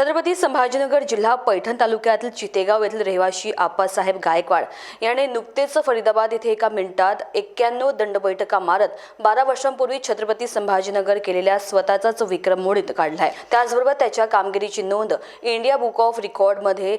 छत्रपती संभाजीनगर जिल्हा पैठण तालुक्यातील चितेगाव येथील रहिवाशी आप्पासाहेब गायकवाड याने नुकतेच फरीदाबाद येथे एका मिनिटात एक्क्याण्णव दंडबैठका मारत बारा वर्षांपूर्वी छत्रपती संभाजीनगर केलेल्या स्वतःचाच विक्रम मोडीत काढलाय. त्याचबरोबर त्याच्या कामगिरीची नोंद इंडिया बुक ऑफ रेकॉर्डमध्ये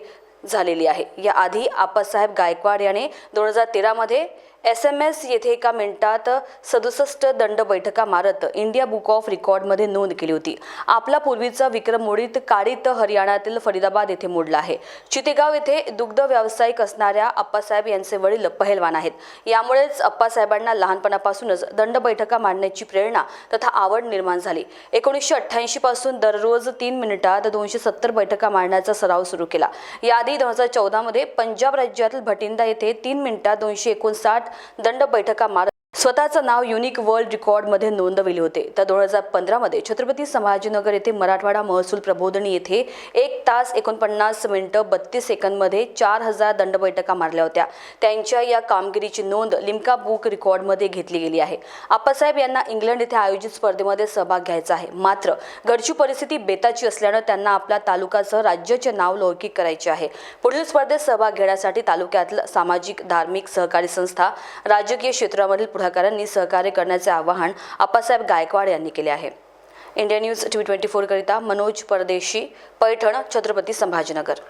झालेली आहे. याआधी आप्पासाहेब गायकवाड याने दोन हजार तेरामध्ये एस एम एस येथे एका मिनिटात सदुसष्ट दंड बैठका मारत इंडिया बुक ऑफ रेकॉर्डमध्ये नोंद केली होती. आपला पूर्वीचा विक्रम मोडीत काडीत हरियाणातील फरीदाबाद येथे मोडला आहे. चितेगाव येथे दुग्ध व्यावसायिक असणाऱ्या अप्पासाहेब यांचे वडील पहलवान आहेत. यामुळेच अप्पासाहेबांना लहानपणापासूनच दंड बैठका मांडण्याची प्रेरणा तथा आवड निर्माण झाली. एकोणीसशे अठ्ठ्याऐंशी पासून दररोज तीन मिनिटात दोनशे सत्तर बैठका मारण्याचा सराव सुरू केला. याआधी दोन हजार चौदामध्ये पंजाब राज्यातील भटिंडा येथे तीन मिनिटात दोनशे एकोणसाठ दंड बैठका मारत स्वतःचं नाव युनिक वर्ल्ड रेकॉर्डमध्ये नोंदविले होते. तर दोन हजार पंधरामध्ये छत्रपती संभाजीनगर येथे मराठवाडा महसूल प्रबोधनी येथे एक तास एकोणपन्नास मिनिटं बत्तीस सेकंदमध्ये चार हजार दंड बैठका मारल्या होत्या. त्यांच्या या कामगिरीची नोंद लिम्का बुक रेकॉर्डमध्ये घेतली गेली आहे. आप्पासाहेब यांना इंग्लंड येथे आयोजित स्पर्धेमध्ये सहभाग घ्यायचा आहे. मात्र घरची परिस्थिती बेताची असल्यानं त्यांना आपल्या तालुकासह राज्याचे नाव लौकिक करायचे आहे. पुढील स्पर्धेत सहभाग घेण्यासाठी तालुक्यातील सामाजिक धार्मिक सहकारी संस्था राजकीय क्षेत्रामधील पुढाकारांनी सहकार्य करण्याचे आवाहन आप्पासाहेब गायकवाड यांनी केले आहे. India news T V twenty फोरकरिता Manoj Pardeshi Paithan Chhatrapati Sambhajinagar.